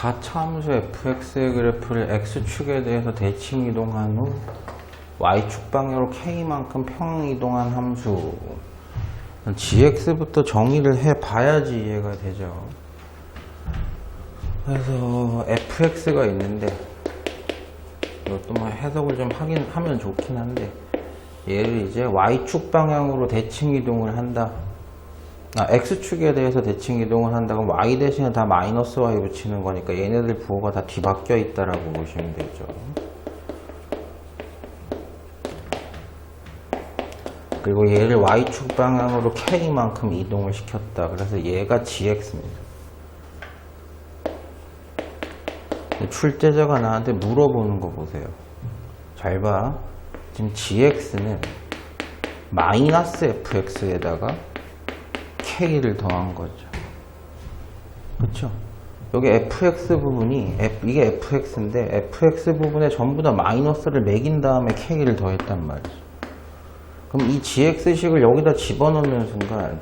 가차함수 fx의 그래프를 x축에 대해서 대칭 이동한 후 y축 방향으로 k만큼 평행 이동한 함수 gx부터 정의를 해봐야지 이해가 되죠. 그래서 fx가 있는데 이것도 뭐 해석을 좀 하긴 하면 좋긴 한데 얘를 이제 y축 방향으로 대칭 이동을 한다. 아, x축에 대해서 대칭 이동을 한다. 그럼 y 대신에 다 마이너스 y 붙이는 거니까 얘네들 부호가 다 뒤바뀌어 있다라고 보시면 되죠. 그리고 얘를 y축 방향으로 k만큼 이동을 시켰다. 그래서 얘가 gx입니다. 출제자가 나한테 물어보는 거 보세요. 잘 봐. 지금 gx는 마이너스 fx에다가 k를 더한 거죠. 그렇죠? 여기 fx 부분이 이게 fx인데 fx 부분에 전부 다 마이너스를 매긴 다음에 k를 더했단 말이죠. 그럼 이 gx식을 여기다 집어넣는 순간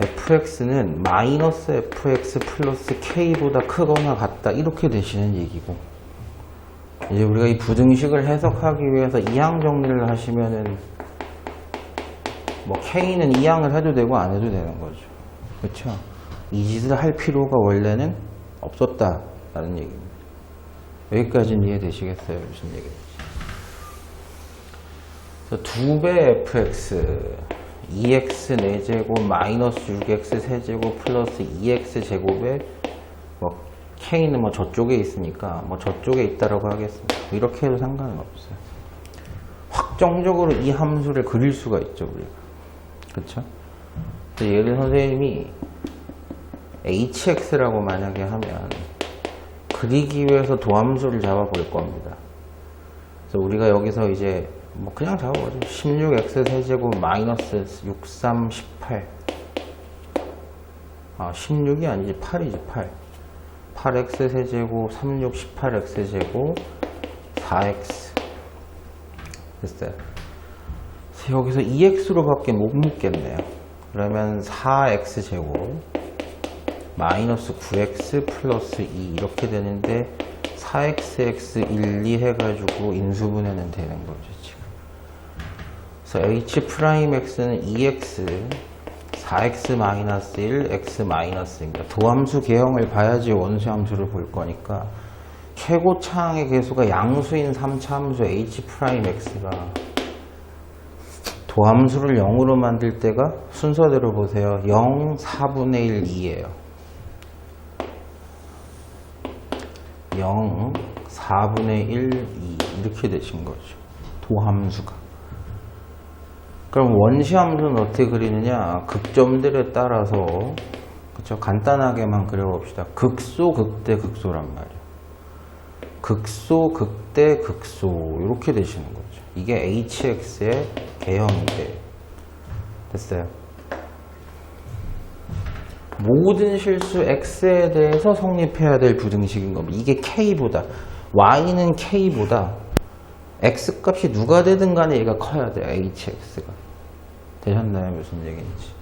fx는 마이너스 fx 플러스 k보다 크거나 같다 이렇게 되시는 얘기고 이제 우리가 이 부등식을 해석하기 위해서 이항 정리를 하시면은 뭐 k는 이항을 해도 되고 안 해도 되는 거죠 그렇죠 이 짓을 할 필요가 원래는 없었다라는 얘기입니다 여기까지는 이해되시겠어요 무슨 얘기인지 그래서 2배 fx 2x 4제곱 마이너스 6x 세제곱 플러스 2x 제곱에 뭐 k는 뭐 저쪽에 있으니까 뭐 저쪽에 있다라고 하겠습니다. 이렇게 해도 상관은 없어요. 확정적으로 이 함수를 그릴 수가 있죠 우리가. 그렇죠? 예를 선생님이 hx라고 만약에 하면 그리기 위해서 도함수를 잡아볼 겁니다. 그래서 우리가 여기서 이제 뭐 그냥 잡아보죠. 16x 세제곱 마이너스 63, 18. 아, 16이 아니지 8이지 8. 8x 세제곱 36, 18x 제곱 4x. 됐어요. 여기서 2x로밖에 못 묶겠네요. 그러면 4x 제곱 마이너스 9x 플러스 2 이렇게 되는데 4xx 1, 2 해가지고 인수분해는 되는 거죠 지금. 그래서 h 프라임 x는 2x 4x 마이너스 1, x 마이너스입니다. 도함수 개형을 봐야지 원수 함수를 볼 거니까 최고차항의 개수가 양수인 3차 함수 h 프라임 x가 도함수를 0으로 만들 때가 순서대로 보세요. 0, 4분의 1, 2예요. 0, 4분의 1, 2 이렇게 되신 거죠. 도함수가. 그럼 원시함수는 어떻게 그리느냐? 극점들에 따라서 그쵸 간단하게만 그려봅시다. 극소, 극대, 극소란 말이에요. 극소, 극대, 극소 이렇게 되시는 거죠. 이게 hx의 개형인데 됐어요. 모든 실수 x에 대해서 성립해야 될 부등식인 겁니다. 이게 k보다 y는 k보다 x 값이 누가 되든 간에 얘가 커야 돼요. hx가 되셨나요? 무슨 얘기인지.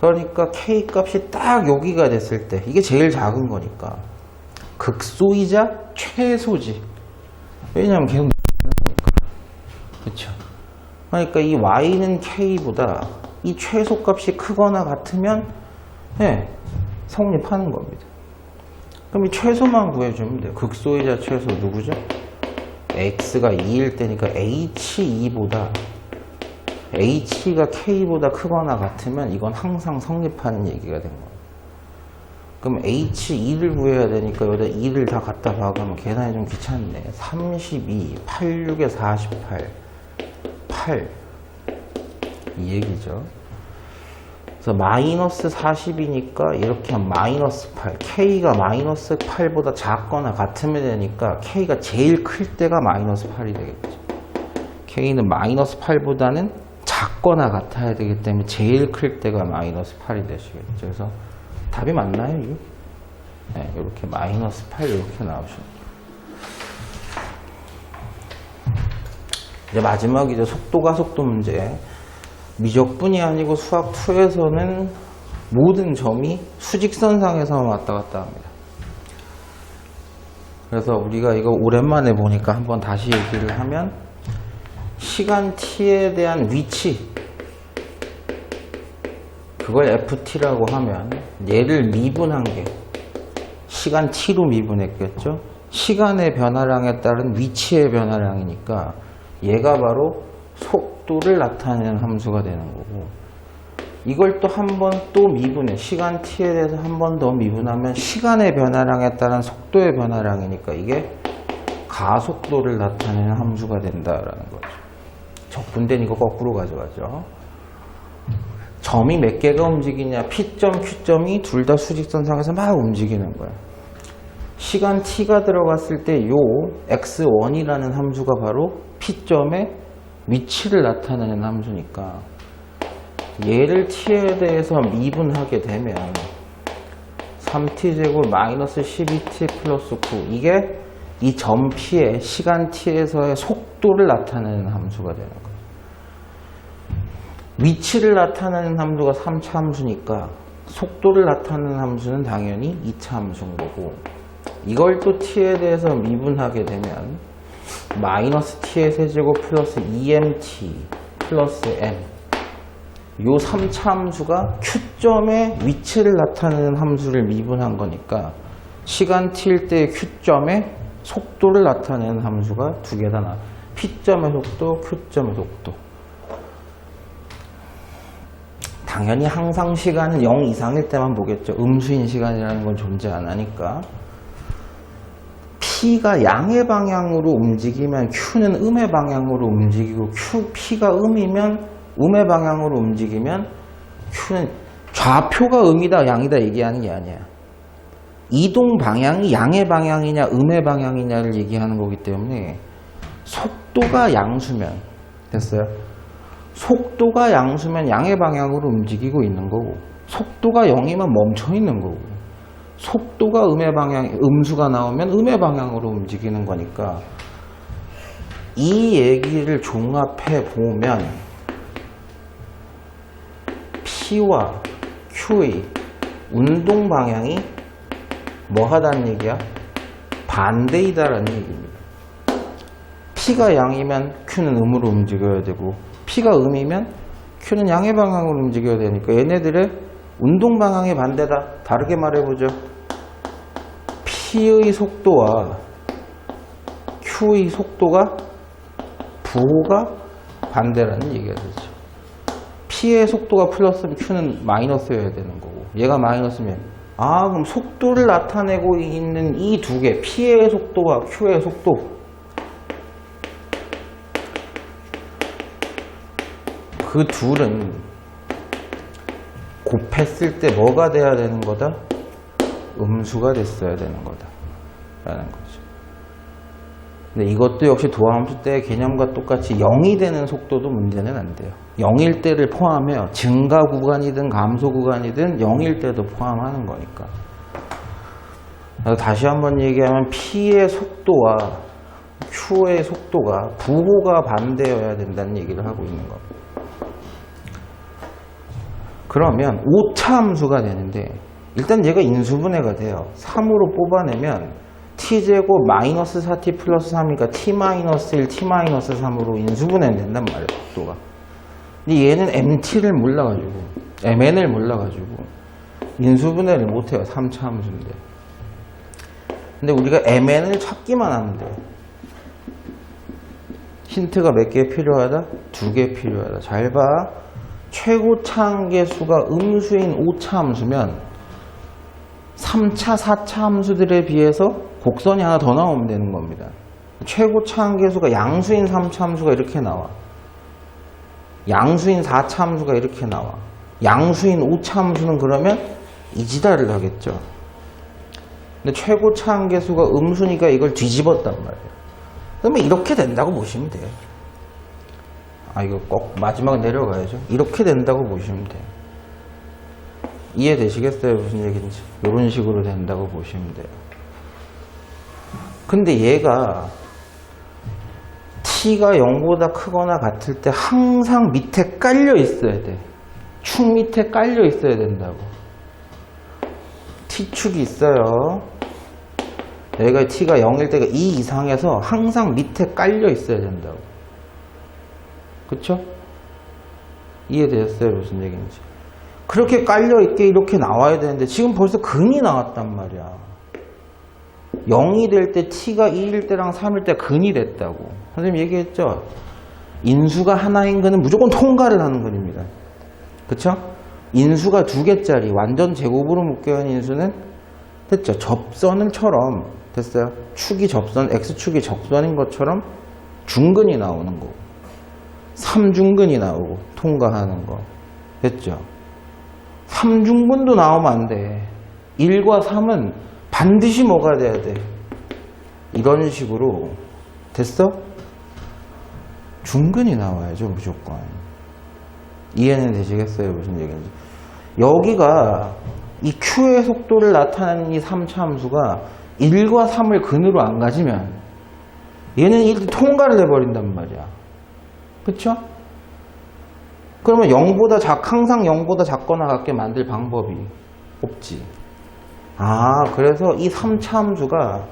그러니까 k 값이 딱 여기가 됐을 때 이게 제일 작은 거니까 극소이자 최소지. 왜냐하면 계속. 그렇죠. 그러니까 이 y는 k보다 이 최소 값이 크거나 같으면 네, 성립하는 겁니다. 그럼 이 최소만 구해주면 돼요. 극소이자 최소 누구죠? x가 2일 때니까 h2보다 h가 k보다 크거나 같으면 이건 항상 성립하는 얘기가 된 거예요. 그럼 h2를 구해야 되니까 여기다 2를 다 갖다 박으면 계산이 좀 귀찮네. 32, 86에 48, 8. 이 얘기죠. 그래서 마이너스 40이니까 이렇게 하면 마이너스 8. K가 마이너스 8보다 작거나 같으면 되니까 K가 제일 클 때가 마이너스 8이 되겠죠. K는 마이너스 8보다는 작거나 같아야 되기 때문에 제일 클 때가 마이너스 8이 되시겠죠. 그래서 답이 맞나요, 이게? 네, 이렇게 마이너스 8 이렇게 나오십니다. 이제 마지막이죠. 속도가 속도 문제. 미적분이 아니고 수학 2에서는 모든 점이 수직선상에서만 왔다 갔다 합니다. 그래서 우리가 이거 오랜만에 보니까 한번 다시 얘기를 하면 시간 t에 대한 위치 그걸 ft라고 하면 얘를 미분한 게 시간 t로 미분했겠죠 시간의 변화량에 따른 위치의 변화량이니까 얘가 바로 속도를 나타내는 함수가 되는 거고 이걸 또 한 번 또 미분해. 시간 t에 대해서 한 번 더 미분하면 시간의 변화량에 따른 속도의 변화량이니까 이게 가속도를 나타내는 함수가 된다라는 거죠. 적분된 이거 거꾸로 가져가죠. 점이 몇 개가 움직이냐 P점, Q점이 둘 다 수직선상에서 막 움직이는 거야 시간 t가 들어갔을 때 요 x1이라는 함수가 바로 P점의 위치를 나타내는 함수니까 얘를 t에 대해서 미분하게 되면 3t제곱 마이너스 12t 플러스 9 이게 이 점 p의 시간 t에서의 속도를 나타내는 함수가 되는 거예요. 위치를 나타내는 함수가 3차 함수니까 속도를 나타내는 함수는 당연히 2차 함수인 거고 이걸 또 t에 대해서 미분하게 되면 마이너스 t의 세제곱 플러스 2mt 플러스 m. 요 3차 함수가 q점의 위치를 나타내는 함수를 미분한 거니까 시간 t일 때 q점의 속도를 나타내는 함수가 두 개 다 나 p점의 속도, q점의 속도. 당연히 항상 시간은 0 이상일 때만 보겠죠. 음수인 시간이라는 건 존재 안 하니까 P가 양의 방향으로 움직이면 Q는 음의 방향으로 움직이고 Q, P가 음이면 음의 방향으로 움직이면 Q는 좌표가 음이다 양이다 얘기하는 게 아니야. 이동 방향이 양의 방향이냐 음의 방향이냐를 얘기하는 거기 때문에 속도가 양수면 됐어요? 속도가 양수면 양의 방향으로 움직이고 있는 거고 속도가 0이면 멈춰 있는 거고 속도가 음의 방향, 음수가 나오면 음의 방향으로 움직이는 거니까 이 얘기를 종합해 보면 P와 Q의 운동 방향이 뭐 하다는 얘기야? 반대이다라는 얘기입니다. P가 양이면 Q는 음으로 움직여야 되고 P가 음이면 Q는 양의 방향으로 움직여야 되니까 얘네들의 운동 방향이 반대다. 다르게 말해보죠. P의 속도와 Q의 속도가 부호가 반대라는 얘기가 되죠. P의 속도가 플러스면 Q는 마이너스여야 되는 거고 얘가 마이너스면 아 그럼 속도를 나타내고 있는 이 두 개 P의 속도와 Q의 속도 그 둘은 곱했을 때 뭐가 돼야 되는 거다? 음수가 됐어야 되는 거다. 라는 거죠. 근데 이것도 역시 도함수 때 개념과 똑같이 0이 되는 속도도 문제는 안 돼요. 0일 때를 포함해요. 증가 구간이든 감소 구간이든 0일 때도 포함하는 거니까. 다시 한번 얘기하면 P의 속도와 Q의 속도가 부호가 반대여야 된다는 얘기를 하고 있는 겁니다. 그러면 5차 함수가 되는데 일단 얘가 인수분해가 돼요. 3으로 뽑아내면 t제곱 마이너스 4t 플러스 3이니까 t 마이너스 1, t 마이너스 3으로 인수분해 된단 말이에요. 속도가. 근데 얘는 mt를 몰라가지고 mn을 몰라가지고 인수분해를 못해요. 3차 함수인데. 근데 우리가 mn을 찾기만 하면 돼요. 힌트가 몇 개 필요하다? 두 개 필요하다. 잘 봐. 최고차 함계수가 음수인 5차 함수면 3차, 4차 함수들에 비해서 곡선이 하나 더 나오면 되는 겁니다. 최고차 함계수가 양수인 3차 함수가 이렇게 나와. 양수인 4차 함수가 이렇게 나와. 양수인 5차 함수는 그러면 이지다를 하겠죠. 근데 최고차 함계수가 음수니까 이걸 뒤집었단 말이에요. 그러면 이렇게 된다고 보시면 돼요. 아 이거 꼭 마지막 내려가야죠. 이렇게 된다고 보시면 돼요. 이해되시겠어요? 무슨 얘기인지. 이런 식으로 된다고 보시면 돼요. 근데 얘가 t가 0보다 크거나 같을 때 항상 밑에 깔려 있어야 돼. 축 밑에 깔려 있어야 된다고. t축이 있어요. 여기가 t가 0일 때가 2 이상에서 항상 밑에 깔려 있어야 된다고. 그쵸? 이해되셨어요? 무슨 얘기인지. 그렇게 깔려 있게 이렇게 나와야 되는데 지금 벌써 근이 나왔단 말이야. 0이 될 때 t가 2일 때랑 3일 때 근이 됐다고. 선생님 얘기했죠? 인수가 하나인 거는 무조건 통과를 하는 거입니다. 그쵸? 인수가 두 개짜리 완전 제곱으로 묶여있는 인수는 됐죠? 접선을처럼 됐어요? 축이 접선, x축이 접선인 것처럼 중근이 나오는 거. 3중근이 나오고 통과하는 거. 됐죠? 3중근도 나오면 안 돼. 1과 3은 반드시 뭐가 돼야 돼? 이런 식으로 됐어? 중근이 나와야죠 무조건 이해는 되시겠어요 무슨 얘기인지 여기가 이 Q의 속도를 나타내는 이 3차 함수가 1과 3을 근으로 안 가지면 얘는 이 통과를 해버린단 말이야 그쵸? 그러면 0보다 작, 항상 0보다 작거나 같게 만들 방법이 없지. 아 그래서 이 3차 함수가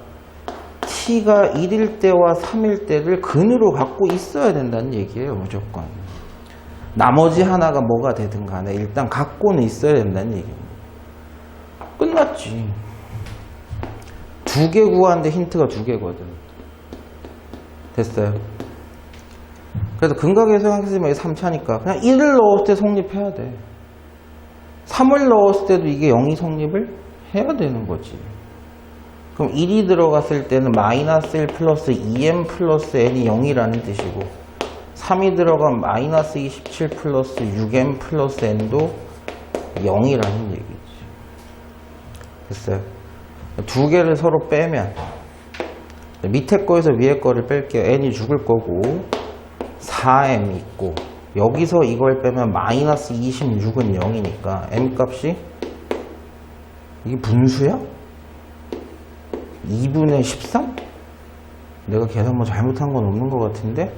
t가 1일 때와 3일 때를 근으로 갖고 있어야 된다는 얘기예요 무조건. 나머지 하나가 뭐가 되든 간에 일단 갖고는 있어야 된다는 얘기입니다. 끝났지. 두 개 구하는데 힌트가 두 개거든. 됐어요 그래서 근각에서 생각했으면 이게 3차니까 그냥 1을 넣었을 때 성립해야 돼 3을 넣었을 때도 이게 0이 성립을 해야 되는 거지 그럼 1이 들어갔을 때는 마이너스 1 플러스 2m 플러스 n이 0이라는 뜻이고 3이 들어가면 마이너스 27 플러스 6m 플러스 n도 0이라는 얘기지. 됐어요? 두 개를 서로 빼면 밑에 거에서 위에 거를 뺄게요. n이 죽을 거고 4m 있고 여기서 이걸 빼면 마이너스 26은 0이니까 m 값이 이게 분수야? 2분의 13? 내가 계산 뭐 잘못한 건 없는 것 같은데?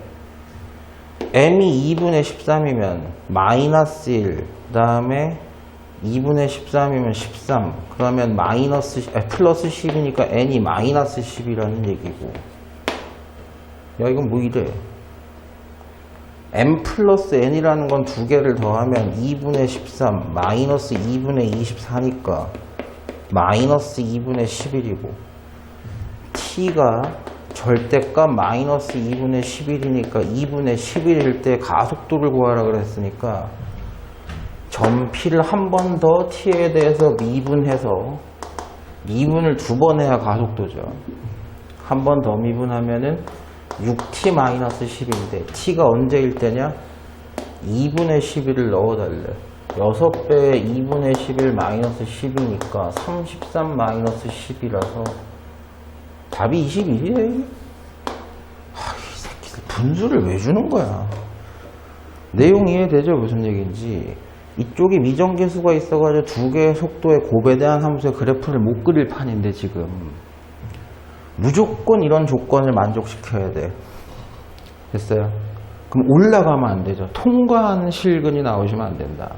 m이 2분의 13이면 마이너스 1, 그 다음에 2분의 13이면 13, 그러면 마이너스, 아, 플러스 10이니까 n이 마이너스 10이라는 얘기고. 야, 이건 뭐 이래? M 플러스 n이라는 건 두 개를 더하면 2분의 13, 마이너스 2분의 24니까 마이너스 2분의 11이고. t가 절대값 마이너스 2분의 11이니까 2분의 11일 때 가속도를 구하라 그랬으니까 점 p를 한 번 더 t에 대해서 미분해서 미분을 두 번 해야 가속도죠. 한 번 더 미분하면은 6t 마이너스 10인데 t가 언제일 때냐? 2분의 11을 넣어달래. 6배의 2분의 11 마이너스 10이니까 33 마이너스 10이라서 답이 21이에요. 아, 이 새끼들 분수를 왜 주는 거야? 내용 이해되죠? 무슨 얘기인지. 이쪽에 미정계수가 있어가지고 두 개의 속도의 곱에 대한 함수의 그래프를 못 그릴 판인데 지금 무조건 이런 조건을 만족시켜야 돼. 됐어요? 그럼 올라가면 안 되죠. 통과하는 실근이 나오시면 안 된다.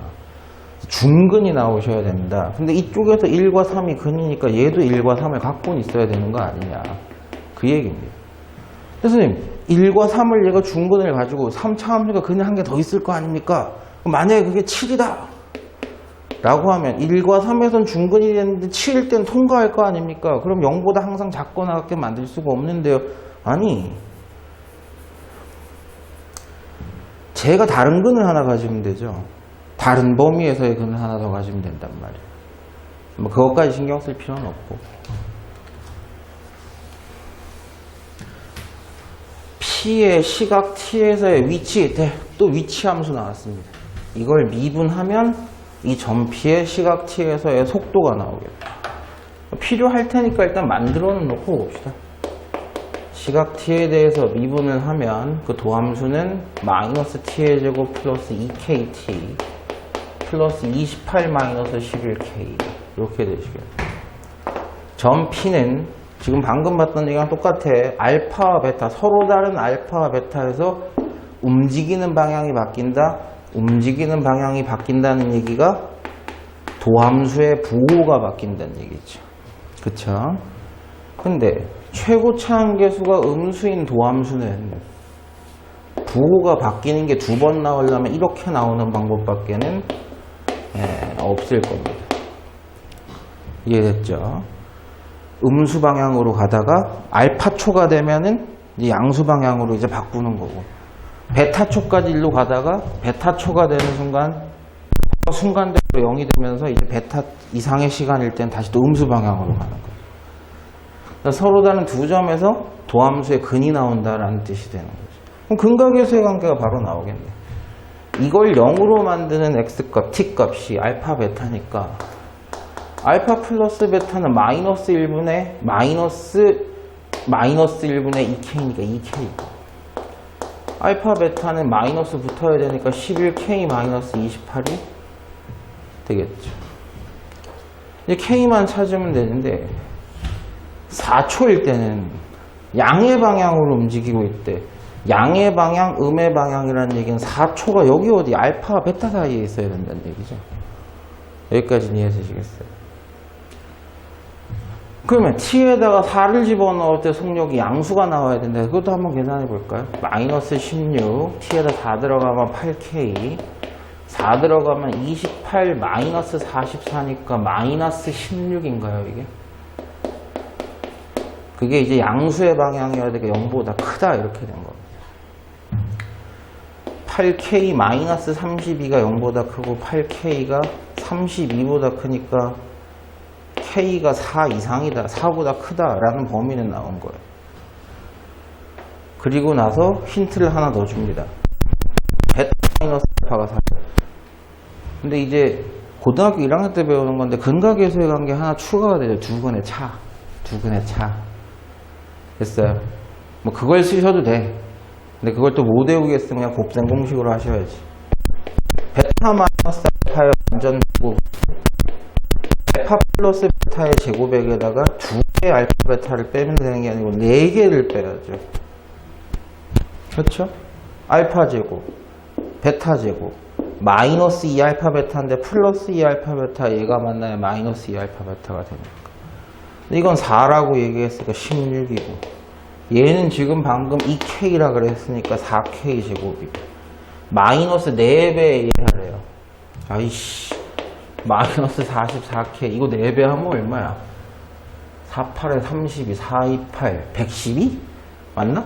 중근이 나오셔야 됩니다. 근데 이쪽에서 1과 3이 근이니까 얘도 1과 3을 갖고는 있어야 되는 거 아니냐. 그 얘기입니다. 교수님, 1과 3을 얘가 중근을 가지고 3차 함수가 근이 한 개 더 있을 거 아닙니까? 만약에 그게 7이다. 라고 하면 1과 3에선 중근이 됐는데 7일 땐 통과할 거 아닙니까? 그럼 0보다 항상 작거나 같게 만들 수가 없는데요. 아니, 제가 다른 근을 하나 가지면 되죠. 다른 범위에서의 근을 하나 더 가지면 된단 말이에요. 뭐 그것까지 신경 쓸 필요는 없고. P의 시각 T에서의 위치, 네, 또 위치 함수 나왔습니다. 이걸 미분하면 이점 P의 시각 T에서의 속도가 나오겠다. 필요할 테니까 일단 만들어 놓고 봅시다. 시각 t에 대해서 미분을 하면 그 도함수는 마이너스 t의 제곱 플러스 2kt 플러스 28 마이너스 11k 이렇게 되시겠다. 점 p는 지금 방금 봤던 얘기랑 똑같아. 알파와 베타 서로 다른 알파와 베타에서 움직이는 방향이 바뀐다. 움직이는 방향이 바뀐다는 얘기가 도함수의 부호가 바뀐다는 얘기죠. 그쵸? 근데 최고 차함계수가 음수인 도함수는 부호가 바뀌는 게 두 번 나오려면 이렇게 나오는 방법밖에는 예, 없을 겁니다. 이해됐죠? 음수 방향으로 가다가 알파초가 되면은 양수 방향으로 이제 바꾸는 거고 베타초까지 일로 가다가 베타초가 되는 순간 순간대로 0이 되면서 이제 베타 이상의 시간일 땐 다시 또 음수 방향으로 가는 거예요. 그러니까 서로 다른 두 점에서 도함수의 근이 나온다라는 뜻이 되는 거죠. 그럼 근각에서의 관계가 바로 나오겠네. 이걸 0으로 만드는 x값, t값이 알파, 베타니까 알파 플러스 베타는 마이너스 1분의 마이너스 마이너스 1분의 2k니까 2k. 알파 베타는 마이너스 붙어야 되니까 11k 마이너스 28이 되겠죠. 이제 k만 찾으면 되는데 4초일 때는 양의 방향으로 움직이고 있대. 양의 방향, 음의 방향이라는 얘기는 4초가 여기 어디 알파, 베타 사이에 있어야 된다는 얘기죠. 여기까지 이해되시겠어요? 그러면 t에다가 4를 집어넣을 때 속력이 양수가 나와야 된다. 그것도 한번 계산해 볼까요? 마이너스 16, t에다 4 들어가면 8k, 4 들어가면 28 마이너스 44니까 마이너스 16인가요, 이게? 그게 이제 양수의 방향이어야 되니까 0보다 크다 이렇게 된 겁니다. 8k 마이너스 32가 0보다 크고 8k가 32보다 크니까 k가 4 이상이다, 4보다 크다라는 범위는 나온 거예요. 그리고 나서 힌트를 하나 더 줍니다. 베타 마이너스 알파가 4. 근데 이제 고등학교 1학년 때 배우는 건데 근각에서의 관계 하나 추가가 되죠. 두 근의 차. 두 근의 차. 됐어요. 뭐 그걸 쓰셔도 돼. 근데 그걸 또 못 외우겠으면 그냥 곱셈 공식으로 하셔야지. 베타 마이너스 알파의 완전 제곱. 알파 플러스 베타의 제곱액에다가 두 개의 알파 베타를 빼면 되는 게 아니고 네 개를 빼야죠. 그렇죠? 알파 제곱, 베타 제곱, 마이너스 2 알파 베타인데 플러스 2 알파 베타 얘가 만나야 마이너스 2 알파 베타가 되니까. 이건 4라고 얘기했으니까 16이고 얘는 지금 방금 2K라 그랬으니까 4K 제곱이고 마이너스 4배 이하래요. 아이씨 마이너스 44K 이거 4배 하면 얼마야? 48에 32, 428, 112? 맞나?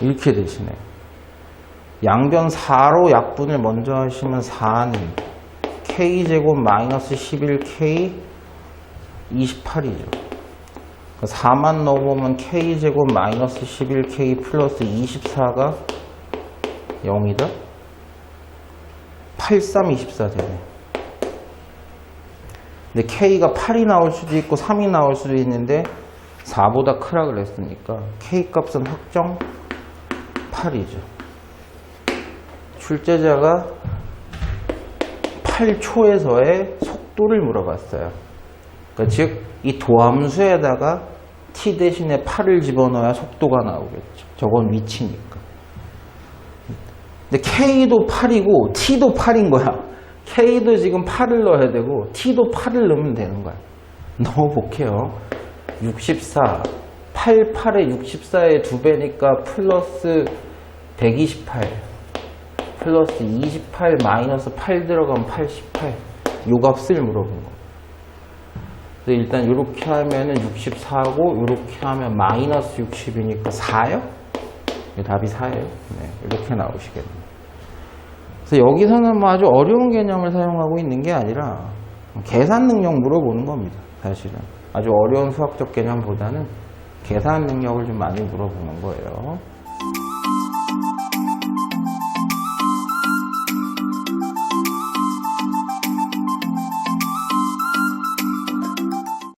이렇게 되시네. 양변 4로 약분을 먼저 하시면 4는 K제곱 마이너스 11K 28이죠. 4만 넣어보면 K제곱 마이너스 11K 플러스 24가 0이다? 83, 24 되네. 근데 K가 8이 나올 수도 있고 3이 나올 수도 있는데 4보다 크라 그랬으니까 K 값은 확정 8이죠. 출제자가 8초에서의 속도를 물어봤어요. 그러니까 즉, 이 도함수에다가 t 대신에 8을 집어넣어야 속도가 나오겠죠. 저건 위치니까. 근데 k도 8이고 t도 8인 거야. k도 지금 8을 넣어야 되고 t도 8을 넣으면 되는 거야. 복해요. 64. 8, 8에 64의 2배니까 플러스 128. 플러스 28 마이너스 8 들어가면 88. 요 값을 물어본 거. 그래서 일단 이렇게 하면은 64고 이렇게 하면 마이너스 60이니까 4요? 답이 4예요. 네, 이렇게 나오시겠네요. 그래서 여기서는 뭐 아주 어려운 개념을 사용하고 있는 게 아니라 계산 능력 물어보는 겁니다. 사실은 아주 어려운 수학적 개념보다는 계산 능력을 좀 많이 물어보는 거예요.